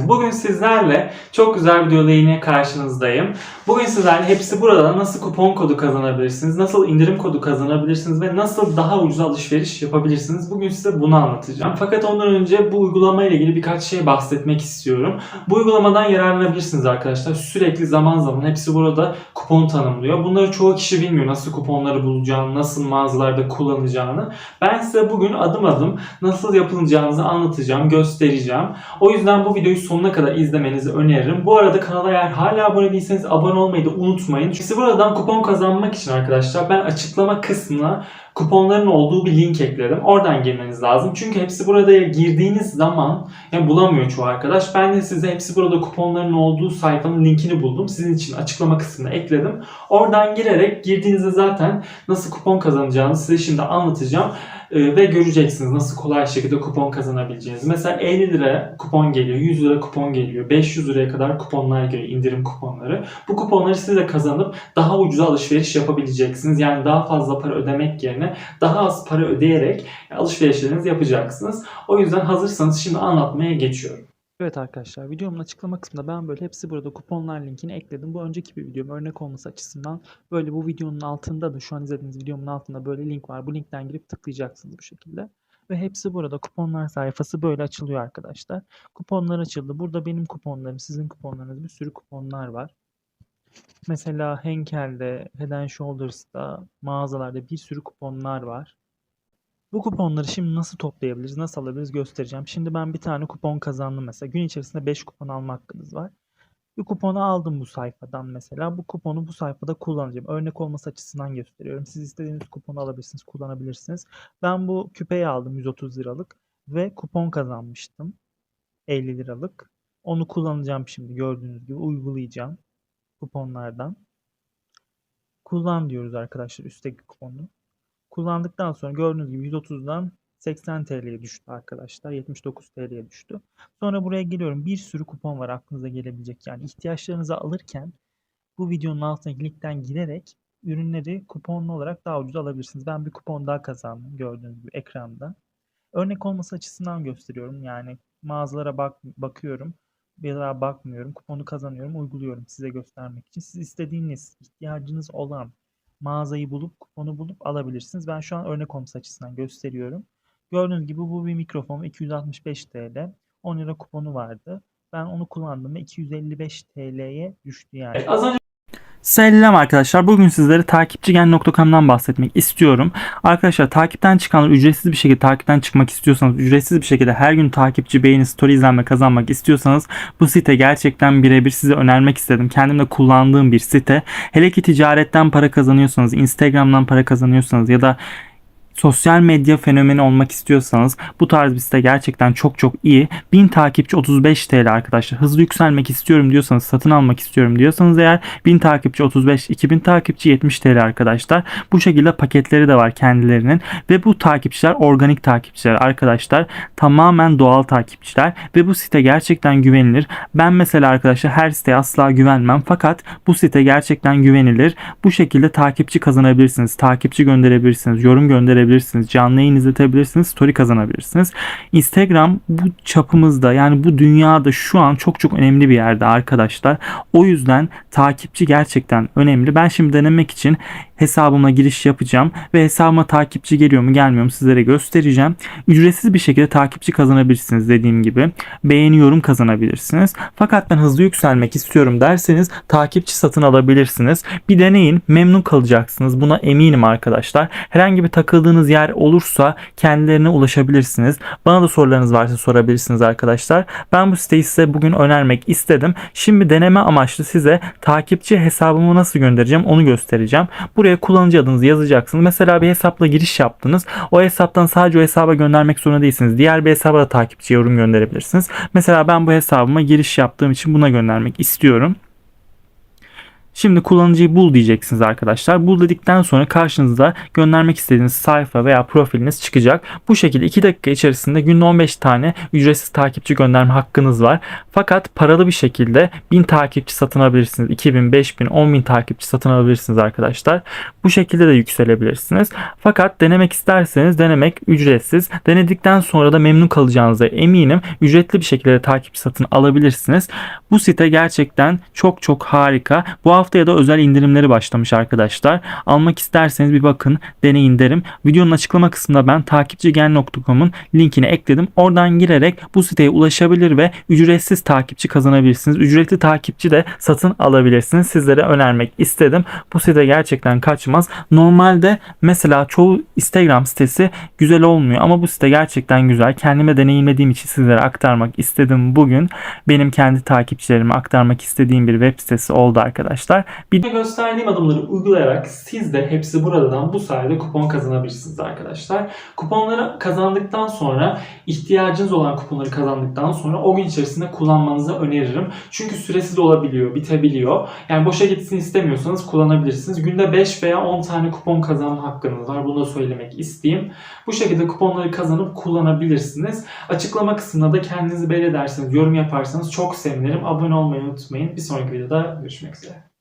Bugün sizlerle çok güzel bir videoyla yine karşınızdayım. Bugün sizlerle hepsi burada nasıl kupon kodu kazanabilirsiniz, nasıl indirim kodu kazanabilirsiniz ve nasıl daha ucuz alışveriş yapabilirsiniz. Bugün size bunu anlatacağım. Fakat ondan önce bu uygulama ile ilgili birkaç şey bahsetmek istiyorum. Bu uygulamadan yararlanabilirsiniz arkadaşlar. Sürekli zaman zaman hepsi burada kupon tanımlıyor. Bunları çoğu kişi bilmiyor. Nasıl kuponları bulacağını, nasıl mağazalarda kullanacağını. Ben size bugün adım adım nasıl yapılacağınızı anlatacağım, göstereceğim. O yüzden bu videoyu sonuna kadar izlemenizi öneririm. Bu arada kanala eğer hala abone değilseniz abone olmayı da unutmayın. Çünkü buradan kupon kazanmak için arkadaşlar ben açıklama kısmına kuponların olduğu bir link ekledim. Oradan girmeniz lazım. Çünkü hepsi burada girdiğiniz zaman yani bulamıyor çoğu arkadaş. Ben de size hepsi burada kuponların olduğu sayfanın linkini buldum. Sizin için açıklama kısmına ekledim. Oradan girerek girdiğinizde zaten nasıl kupon kazanacağınızı size şimdi anlatacağım. Ee, ve göreceksiniz nasıl kolay şekilde kupon kazanabileceğinizi. Mesela 50 lira kupon geliyor, 100 lira kupon geliyor, 500 liraya kadar kuponlar geliyor, indirim kuponları. Bu kuponları siz de kazanıp daha ucuza alışveriş yapabileceksiniz. Yani daha fazla para ödemek yerine daha az para ödeyerek alışverişlerinizi yapacaksınız. O yüzden hazırsanız şimdi anlatmaya geçiyorum. Evet arkadaşlar videomun açıklama kısmında ben böyle hepsi burada kuponlar linkini ekledim. Bu önceki bir videom örnek olması açısından böyle bu videonun altında da şu an izlediğiniz videomun altında böyle link var. Bu linkten girip tıklayacaksınız bu şekilde. Ve hepsi burada kuponlar sayfası böyle açılıyor arkadaşlar. Kuponlar açıldı. Burada benim kuponlarım, sizin kuponlarınız bir sürü kuponlar var. Mesela Henkel'de, Head and Shoulders'da, mağazalarda bir sürü kuponlar var. Bu kuponları şimdi nasıl toplayabiliriz, nasıl alabiliriz göstereceğim. Şimdi ben bir tane kupon kazandım mesela. Gün içerisinde 5 kupon alma hakkınız var. Bir kuponu aldım bu sayfadan mesela. Bu kuponu bu sayfada kullanacağım. Örnek olması açısından gösteriyorum. Siz istediğiniz kuponu alabilirsiniz, kullanabilirsiniz. Ben bu küpeyi aldım 130 liralık ve kupon kazanmıştım. 50 liralık. Onu kullanacağım şimdi gördüğünüz gibi uygulayacağım kuponlardan. Kullan diyoruz arkadaşlar üstteki kuponu. Kullandıktan sonra gördüğünüz gibi 130'dan 80 TL'ye düştü arkadaşlar. 79 TL'ye düştü. Sonra buraya geliyorum. Bir sürü kupon var aklınıza gelebilecek. Yani ihtiyaçlarınızı alırken bu videonun altındaki linkten girerek ürünleri kuponlu olarak daha ucuz alabilirsiniz. Ben bir kupon daha kazandım gördüğünüz gibi ekranda. Örnek olması açısından gösteriyorum. Yani mağazalara bak bakıyorum. Daha bakmıyorum. Kuponu kazanıyorum, uyguluyorum size göstermek için. Siz istediğiniz, ihtiyacınız olan mağazayı bulup kuponu bulup alabilirsiniz. Ben şu an örnek olması açısından gösteriyorum. Gördüğünüz gibi bu bir mikrofon 265 TL. 10 lira kuponu vardı. Ben onu kullandım ve 255 TL'ye düştü yani. Evet, az önce Selam arkadaşlar. Bugün sizlere takipçigen.com'dan bahsetmek istiyorum. Arkadaşlar takipten çıkanlar ücretsiz bir şekilde takipten çıkmak istiyorsanız, ücretsiz bir şekilde her gün takipçi, beğeni, story izlenme kazanmak istiyorsanız bu site gerçekten birebir size önermek istedim. Kendim de kullandığım bir site. Hele ki ticaretten para kazanıyorsanız, Instagram'dan para kazanıyorsanız ya da sosyal medya fenomeni olmak istiyorsanız bu tarz bir site gerçekten çok çok iyi. 1000 takipçi 35 TL arkadaşlar. Hızlı yükselmek istiyorum diyorsanız, satın almak istiyorum diyorsanız eğer 1000 takipçi 35, 2000 takipçi 70 TL arkadaşlar. Bu şekilde paketleri de var kendilerinin ve bu takipçiler organik takipçiler arkadaşlar. Tamamen doğal takipçiler ve bu site gerçekten güvenilir. Ben mesela arkadaşlar her siteye asla güvenmem fakat bu site gerçekten güvenilir. Bu şekilde takipçi kazanabilirsiniz. Takipçi gönderebilirsiniz. Yorum gönderebilirsiniz. Canlı yayın izletebilirsiniz. Story kazanabilirsiniz. Instagram bu çapımızda yani bu dünyada şu an çok çok önemli bir yerde arkadaşlar. O yüzden takipçi gerçekten önemli. Ben şimdi denemek için hesabıma giriş yapacağım ve hesabıma takipçi geliyor mu gelmiyor mu sizlere göstereceğim. Ücretsiz bir şekilde takipçi kazanabilirsiniz dediğim gibi. Beğeni yorum kazanabilirsiniz. Fakat ben hızlı yükselmek istiyorum derseniz takipçi satın alabilirsiniz. Bir deneyin memnun kalacaksınız. Buna eminim arkadaşlar. Herhangi bir takıldığınız yer olursa kendilerine ulaşabilirsiniz. Bana da sorularınız varsa sorabilirsiniz arkadaşlar. Ben bu siteyi size bugün önermek istedim. Şimdi deneme amaçlı size takipçi hesabımı nasıl göndereceğim onu göstereceğim. Buraya kullanıcı adınızı yazacaksınız. Mesela bir hesapla giriş yaptınız. O hesaptan sadece o hesaba göndermek zorunda değilsiniz. Diğer bir hesaba da takipçi yorum gönderebilirsiniz. Mesela ben bu hesabıma giriş yaptığım için buna göndermek istiyorum. Şimdi kullanıcıyı bul diyeceksiniz arkadaşlar. Bul dedikten sonra karşınızda göndermek istediğiniz sayfa veya profiliniz çıkacak. Bu şekilde 2 dakika içerisinde günde 15 tane ücretsiz takipçi gönderme hakkınız var. Fakat paralı bir şekilde 1000 takipçi satın alabilirsiniz. 2000, 5000, 10000 takipçi satın alabilirsiniz arkadaşlar. Bu şekilde de yükselebilirsiniz. Fakat denemek isterseniz denemek ücretsiz. Denedikten sonra da memnun kalacağınıza eminim. Ücretli bir şekilde de takipçi satın alabilirsiniz. Bu site gerçekten çok çok harika. Bu haftaya da özel indirimleri başlamış arkadaşlar. Almak isterseniz bir bakın, deneyin derim. Videonun açıklama kısmında ben takipçigen.com'un linkini ekledim. Oradan girerek bu siteye ulaşabilir ve ücretsiz takipçi kazanabilirsiniz. Ücretli takipçi de satın alabilirsiniz. Sizlere önermek istedim. Bu site gerçekten kaçmaz. Normalde mesela çoğu Instagram sitesi güzel olmuyor ama bu site gerçekten güzel. Kendime deneyimlediğim için sizlere aktarmak istedim bugün. Benim kendi takipçilerime aktarmak istediğim bir web sitesi oldu arkadaşlar. Bir Videoda gösterdiğim adımları uygulayarak siz de hepsi buradan bu sayede kupon kazanabilirsiniz arkadaşlar. Kuponları kazandıktan sonra ihtiyacınız olan kuponları kazandıktan sonra o gün içerisinde kullanmanızı öneririm. Çünkü süresiz olabiliyor, bitebiliyor. Yani boşa gitsin istemiyorsanız kullanabilirsiniz. Günde 5 veya 10 tane kupon kazanma hakkınız var. Bunu da söylemek isteyeyim. Bu şekilde kuponları kazanıp kullanabilirsiniz. Açıklama kısmında da kendinizi belli ederseniz, yorum yaparsanız çok sevinirim. Abone olmayı unutmayın. Bir sonraki videoda görüşmek üzere.